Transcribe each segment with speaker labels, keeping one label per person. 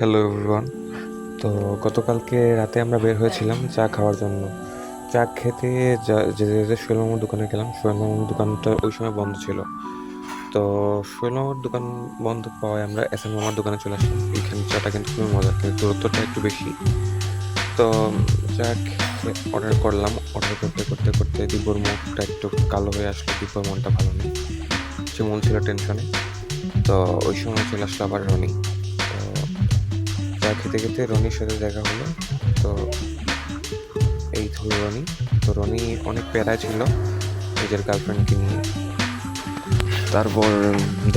Speaker 1: Hello everyone তো গতকালকে রাতে আমরা বের হয়েছিলাম চা খাওয়ার জন্য। চা খেতে যেতে যেতে সোহেল মামার দোকানে গেলাম, সোহেল মামার দোকানটা ওই সময় বন্ধ ছিল। তো সোহেল মামার দোকান বন্ধ পাওয়ায় আমরা এস এম মামার দোকানে চলে আসলাম। এইখানে চাটা কিন্তু খুবই মজার, কিন্তু দূরত্বটা একটু বেশি। তো চা অর্ডার করলাম। অর্ডার করতে করতে করতে দিব্যর মুখটা একটু কালো হয়ে আসলো। দিব্যর মনটা ভালো নেই। সে মন ছিল টেনশনে তো ওই সময় চলে আসলো আবার রনি। চা খেতে খেতে রনির সাথে দেখা হলো। তো এই হলো রনি। তো রনি অনেক প্যারা ছিল নিজের গার্লফ্রেন্ডকে নিয়ে। তারপর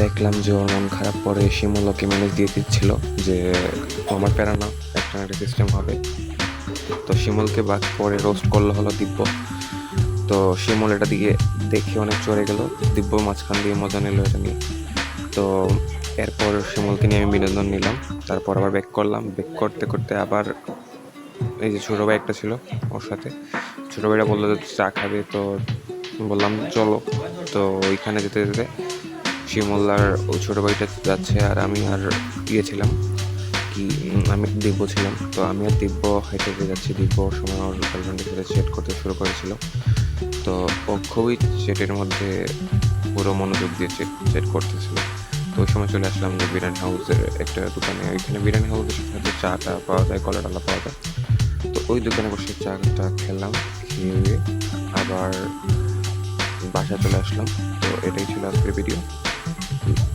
Speaker 1: দেখলাম যে ওর মন খারাপ পরে শিমুল ওকে ম্যানেজ দিয়ে দিচ্ছিল যে আমার প্যারা না, একটা একটা সিস্টেম হবে। তো শিমুলকে বাদ পরে রোস্ট করল হলো দিব্য। তো শিমুল এটা দিকে দেখে অনেক চড়ে গেল। দিব্য মাঝখান দিয়ে মজা নিল এটা নিয়ে। তো এরপর শিমুলকে নিয়ে আমি বিনোদন নিলাম। তারপর আবার ব্যাক করলাম। ব্যাক করতে করতে আবার এই যে ছোটো ভাই একটা ছিল ওর সাথে। ছোটো ভাইটা বলল যে চা খাবে? তো বললাম, চলো। তো ওইখানে যেতে যেতে শিমুল আর ওই ছোটো ভাইটা যাচ্ছে আর আমি আর ইয়ে ছিলাম কি আমি দিব্য ছিলাম। তো আমি আর দিব্য হেঁটে হেঁটে যাচ্ছি। দিব্য সময় ওর গার্লফ্রেন্ডের সাথে সেট করতে শুরু করেছিল। তো ও খুবই সেটের মধ্যে পুরো মনোযোগ দিয়ে চেট চেট করতেছিল। ওই সময় চলে আসলাম যে বিরিয়ানি হাউসের একটা দোকানে। ওইখানে বিরিয়ানি হাউসের সাথে চাটা পাওয়া যায়, কলা ডালা পাওয়া যায়। তো ওই দোকানে বসে চা টা খেলাম, খেয়ে আবার বাসায় চলে আসলাম। তো এটাই ছিল আজকের video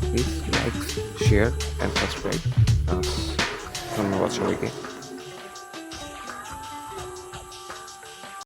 Speaker 1: please like share and subscribe ধন্যবাদ সবাইকে।